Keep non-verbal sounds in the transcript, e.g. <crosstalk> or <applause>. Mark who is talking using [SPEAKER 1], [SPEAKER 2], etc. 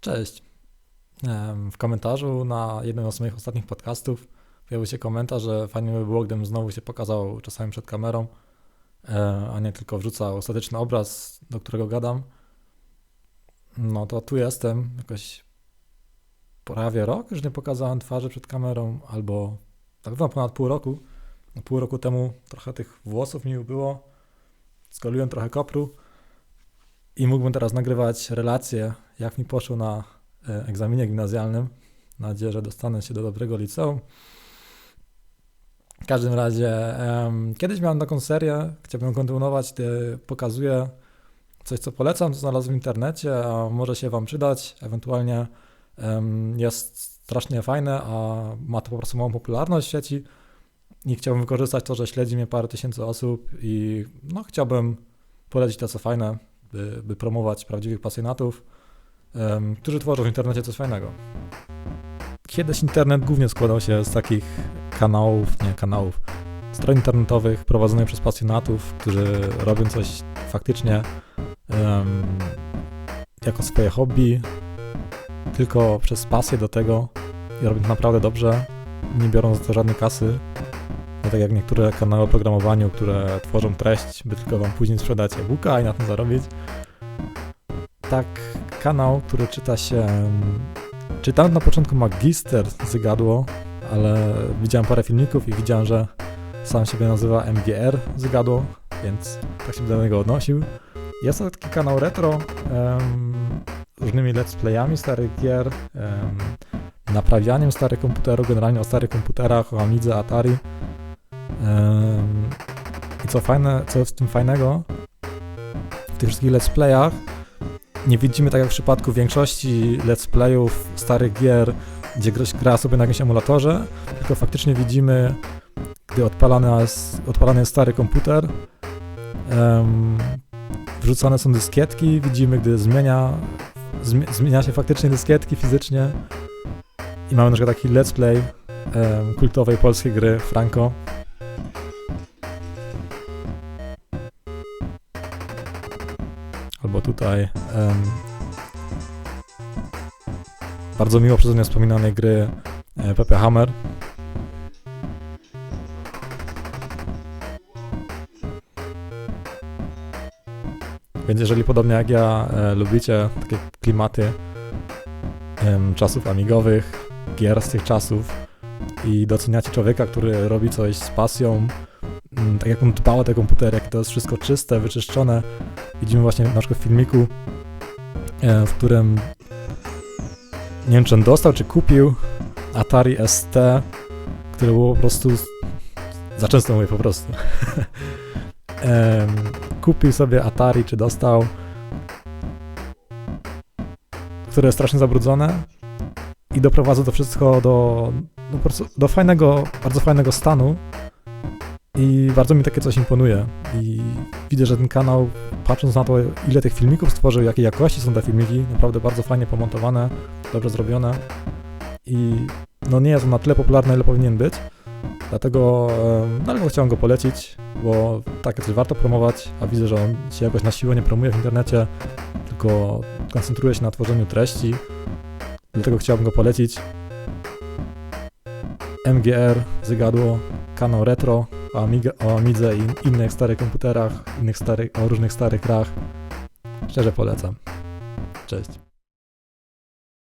[SPEAKER 1] Cześć. W komentarzu na jednym z moich ostatnich podcastów pojawił się komentarz, że fajnie by było, gdybym znowu się pokazał czasami przed kamerą, e, a nie tylko wrzucał statyczny obraz, do którego gadam. No to tu jestem, jakoś prawie rok już nie pokazałem twarzy przed kamerą, albo tak no ponad pół roku. No, Pół roku temu trochę tych włosów mi ubyło, skoliłem trochę kopru i mógłbym teraz nagrywać relacje, jak mi poszło na e, egzaminie gimnazjalnym. Nadzieję, że dostanę się do dobrego liceum. W każdym razie, em, kiedyś miałem taką serię, chciałbym kontynuować, gdy pokazuję coś, co polecam, co znalazłem w internecie, a może się Wam przydać, ewentualnie em, jest strasznie fajne, a ma to po prostu małą popularność w sieci i chciałbym wykorzystać to, że śledzi mnie parę tysięcy osób i no, chciałbym polecić to, co fajne, by, by promować prawdziwych pasjonatów, którzy tworzą w internecie coś fajnego. Kiedyś internet głównie składał się z takich kanałów, nie kanałów, stron internetowych prowadzonych przez pasjonatów, którzy robią coś faktycznie em, jako swoje hobby, tylko przez pasję do tego i robią to naprawdę dobrze, nie biorą za to żadnej kasy. Nie tak jak niektóre kanały o programowaniu, które tworzą treść, by tylko wam później sprzedać e-booka i na tym zarobić. Tak, kanał, który czyta się. Czytałem na początku Magister Zygadło, ale widziałem parę filmików i widziałem, że sam siebie nazywa MGR Zygadło, więc tak się do niego odnosił. Jest to taki kanał retro, em, różnymi let's playami starych gier, em, naprawianiem starych komputerów, generalnie o starych komputerach, o Amidze, Atari. Em, I co fajne, co jest w tym fajnego, w tych wszystkich let's playach nie widzimy tak jak w przypadku większości let's playów starych gier, gdzie gra sobie na jakimś emulatorze, tylko faktycznie widzimy, gdy odpalany jest, odpalany jest stary komputer, em, wrzucane są dyskietki, widzimy, gdy zmienia, zmi- zmienia się faktycznie dyskietki fizycznie. I mamy na przykład taki let's play em, kultowej polskiej gry Franco, albo tutaj em, bardzo miło przeze mnie wspominanej gry e, Pepe Hammer. Więc jeżeli podobnie jak ja e, lubicie takie klimaty em, czasów amigowych, gier z tych czasów i doceniacie człowieka, który robi coś z pasją, tak jak on dba o te komputery, jak to jest wszystko czyste, wyczyszczone, Widzimy właśnie na przykład w filmiku, e, w którym nie wiem czy on dostał, czy kupił Atari ST, które było po prostu za często mówię po prostu. <laughs> Kupił sobie Atari, czy dostał, które jest strasznie zabrudzone i doprowadza to wszystko do, do, prostu do fajnego, bardzo fajnego stanu i bardzo mi takie coś imponuje. I widzę, że ten kanał, patrząc na to, ile tych filmików stworzył, jakiej jakości są te filmiki, naprawdę bardzo fajnie pomontowane, dobrze zrobione. I no nie jest on na tyle popularny, ile powinien być, dlatego e, dlatego chciałem go polecić, bo takie coś warto promować, a widzę, że on się jakoś na siłę nie promuje w internecie, tylko koncentruje się na tworzeniu treści, dlatego chciałbym go polecić. MGR, Zygadło, kanał retro, o, Amiga, o Amidze i innych starych komputerach, innych starych, o różnych starych grach. Szczerze polecam. Cześć.